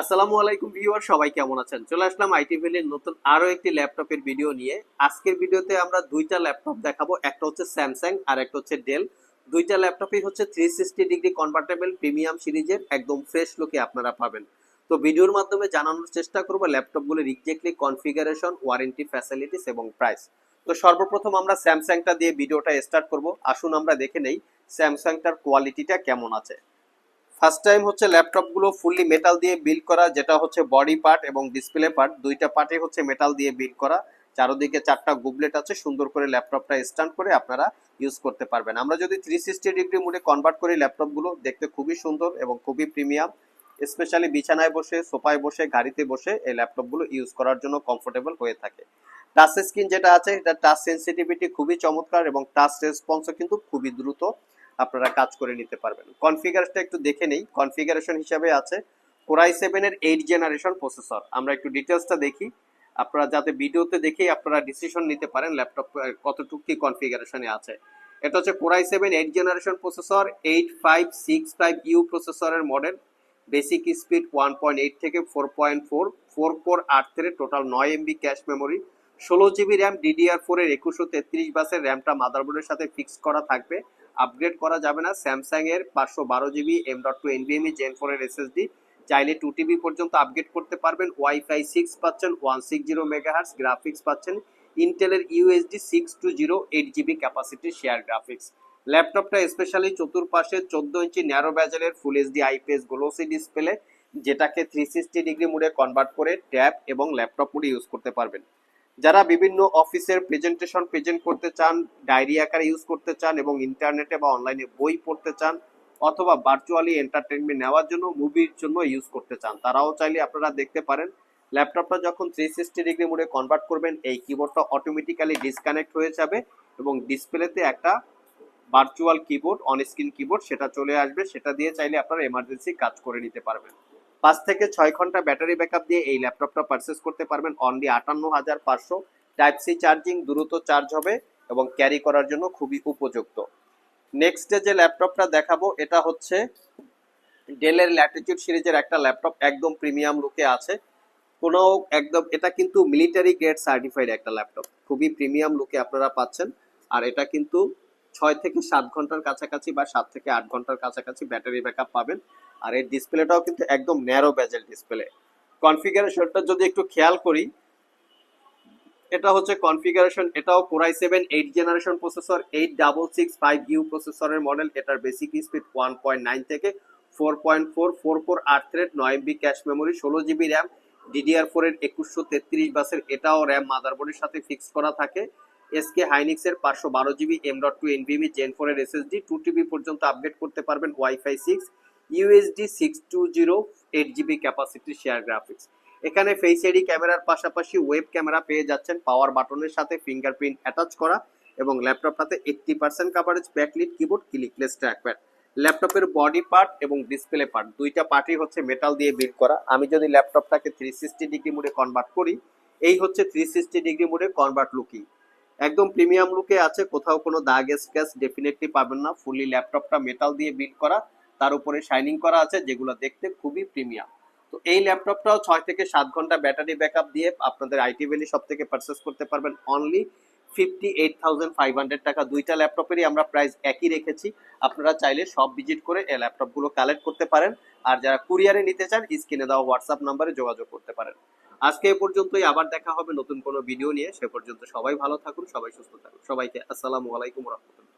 আসসালামু আলাইকুম ভিউয়ার, সবাই কেমন আছেন? চলে আসলাম আইটি ভ্যালির নতুন আরও একটি ল্যাপটপের ভিডিও নিয়ে। আজকের ভিডিওতে আমরা দুইটা ল্যাপটপ দেখাবো, একটা হচ্ছে স্যামসাং আর একটা হচ্ছে ডেল। দুইটা ল্যাপটপই হচ্ছে three sixty degree convertible premium সিরিজের, একদম ফ্রেশ লুকে আপনারা পাবেন। তো ভিডিওর মাধ্যমে জানানোর চেষ্টা করব ল্যাপটপগুলোর এক্স্যাক্টলি কনফিগারেশন ওয়ারেন্টি ফ্যাসিলিটিস এবং প্রাইস তো সর্বপ্রথম আমরা স্যামসাংটা দিয়ে ভিডিওটা স্টার্ট করব। আসুন আমরা দেখে নেই স্যামসাংটার কোয়ালিটিটা কেমন আছে। ফার্স্ট টাইম হচ্ছে ল্যাপটপগুলো ফুললি মেটাল দিয়ে বিল্ড করা, যেটা হচ্ছে বডি পার্ট এবং ডিসপ্লে পার্ট দুইটা পার্টে হচ্ছে মেটাল দিয়ে বিল্ড করা। চারোদিকে চারটা গুবলেট আছে, সুন্দর করে ল্যাপটপটা স্ট্যান্ড করে আপনারা ইউজ করতে পারবেন। আমরা যদি থ্রি সিক্সটি ডিগ্রি মোডে কনভার্ট করি ল্যাপটপগুলো দেখতে খুবই সুন্দর এবং খুবই প্রিমিয়াম স্পেশালি বিছানায় বসে, সোফায় বসে, গাড়িতে বসে এই ল্যাপটপগুলো ইউজ করার জন্য কমফোর্টেবল হয়ে থাকে। টাচ স্ক্রিন যেটা আছে, এটা টাচ সেন্সিটিভিটি খুবই চমৎকার এবং টাচ রেসপন্সও কিন্তু খুবই দ্রুত। আপনারা কাজ করে নিতে পারবেন। কনফিগারেশনটা একটু দেখে নেই। কনফিগারেশন হিসাবে আছে কোরাই সেভেনের এইট জেনারেশন প্রসেসর আমরা একটু ডিটেলসটা দেখি। আপনারা যাতে ভিডিওতে দেখেই আপনারা ডিসিশন নিতে পারেন ল্যাপটপ কতটুকু কি কনফিগারেশনে আছে। এটা হচ্ছে core i seven eight generation processor eight five six five U প্রসেসরের model basic speed one point eight থেকে four point four four core আট থেকে টোটাল নয় এমবি ক্যাশ মেমোরি ষোলো জিবি র্যাম ডিডিআর ফোর এর একুশশো তেত্রিশ বাসের র্যামটা মাদারবোর্ডের সাথে ফিক্স করা থাকবে। আপগ্রেড করা যাবে না। স্যামসাং এর পাঁচশো বারো GB M dot two NVMe gen four এর এসএসডি চাইলে টু টিবি পর্যন্ত আপগ্রেড করতে পারবেন। ওয়াইফাই সিক্স পাচ্ছেন one six zero megahertz graphics পাচ্ছেন। ইন্টেলের UHD six two zero eight GB capacity share graphics ল্যাপটপটা স্পেশালি চতুর্পাশে চোদ্দ ইঞ্চি narrow ব্যাজেলের full HD IPS glossy display যেটাকে থ্রি সিক্সটি ডিগ্রি মোডে কনভার্ট করে ট্যাব এবং ল্যাপটপ মোডে ইউজ করতে পারবেন। যারা বিভিন্ন অফিসের প্রেজেন্টেশন প্রেজেন্ট করতে চান ডায়েরি আকারে ইউজ করতে চান এবং ইন্টারনেটে বা অনলাইনে বই পড়তে চান অথবা ভার্চুয়ালি এন্টারটেনমেন্ট নেওয়ার জন্য মুভির জন্য ইউজ করতে চান, তারাও চাইলে আপনারা দেখতে পারেন। ল্যাপটপটা যখন থ্রি সিক্সটি ডিগ্রি মোডে কনভার্ট করবেন, এই কিবোর্ডটা অটোমেটিক্যালি ডিসকানেক্ট হয়ে যাবে এবং ডিসপ্লেতে একটা virtual keyboard on screen keyboard সেটা চলে আসবে, সেটা দিয়ে চাইলে আপনারা এমার্জেন্সি কাজ করে নিতে পারবেন। পাঁচ থেকে ছয় ঘণ্টা ব্যাটারি ব্যাকআপ দিয়ে এই ল্যাপটপটা পারচেস করতে পারবেন অনলি আটান্ন হাজার পাঁচশো টাইপ সি চার্জিং দ্রুত চার্জ হবে এবং ক্যারি করার জন্য খুবই উপযুক্ত। নেক্সট যে ল্যাপটপটা দেখাবো, এটা হচ্ছে ডেলের ল্যাটিটিউড সিরিজের একটা ল্যাপটপ, একদম প্রিমিয়াম লুকে আছে। কোনো একদম, এটা কিন্তু মিলিটারি গ্রেড সার্টিফাইড একটা ল্যাপটপ, খুবই প্রিমিয়াম লুকে আপনারা পাচ্ছেন। আর এটা কিন্তু ছয় থেকে সাত ঘণ্টার কাছাকাছি বা সাত থেকে আট ঘণ্টার কাছাকাছি ব্যাটারি ব্যাকআপ পাবেন। আর এর ডিসপ্লেটাও কিন্তু একদম ন্যারো ব্যাজেল ডিসপ্লে কনফিগারেশনটা যদি একটু খেয়াল করি, এটা হচ্ছে কনফিগারেশন এটাও core i seven eight generation processor eight double six five U প্রসেসরের মডেল এটার basic speed one point nine থেকে four point four four four আট থ্রেড নয় এমবি ক্যাশ মেমোরি ষোলো জিবি র্যাম ডিডিআর ফোর এর একুশশো তেত্রিশ বাসের, এটাও র্যাম মাদারবোর্ডের সাথে ফিক্স করা থাকে। এসকে হাইনিক্স এর পাঁচশো বারো GB M dot two NVMe gen four এর এসএসডি টু টিবি পর্যন্ত আপডেট করতে পারবেন wifi six UHD six two zero eight GB capacity share graphics এখানে ফেস আইডি ক্যামেরার পাশাপাশি ওয়েব ক্যামেরা পেয়ে যাচ্ছেন। পাওয়ার বাটনের সাথে ফিঙ্গারপ্রিন্ট অ্যাটাচ করা এবং ল্যাপটপটাতে eighty percent coverage backlit keyboard clickless trackpad ল্যাপটপের বডি পার্ট এবং ডিসপ্লে পার্ট দুইটা পার্টই হচ্ছে মেটাল দিয়ে বিল্ড করা। আমি যদি ল্যাপটপটাকে থ্রি সিক্সটি ডিগ্রি মোডে কনভার্ট করি, এই হচ্ছে থ্রি সিক্সটি ডিগ্রি মোডে কনভার্ট লুকিং একদম প্রিমিয়াম লুকে আছে, কোথাও কোনো দাগ স্ক্যাচ ডেফিনেটলি পাবেন না। ফুললি ল্যাপটপটা মেটাল দিয়ে বিল্ড করা। তার উপরে শাইনিং করা আছে, যেগুলো দেখতে খুবই প্রিমিয়াম তো এই ল্যাপটপটাও ছয় থেকে সাত ঘণ্টা ব্যাটারি ব্যাকআপ দিয়ে আপনাদের আইটি ভ্যালি সব থেকে পারচেস করতে পারবেন only fifty eight thousand five hundred টাকা। দুইটা ল্যাপটপেরই আমরা প্রাইস একই রেখেছি। আপনারা চাইলে সব ভিজিট করে এই ল্যাপটপগুলো কালেক্ট করতে পারেন। আর যারা কুরিয়ারে নিতে চান স্ক্রিনে দেওয়া হোয়াটসঅ্যাপ নাম্বারে যোগাযোগ করতে পারেন। আজকে এ পর্যন্তই, আবার দেখা হবে নতুন কোনো ভিডিও নিয়ে। সে পর্যন্ত সবাই ভালো থাকুন, সবাই সুস্থ থাকুন। সবাইকে আসসালামু আলাইকুম রহমতুল্লাহ।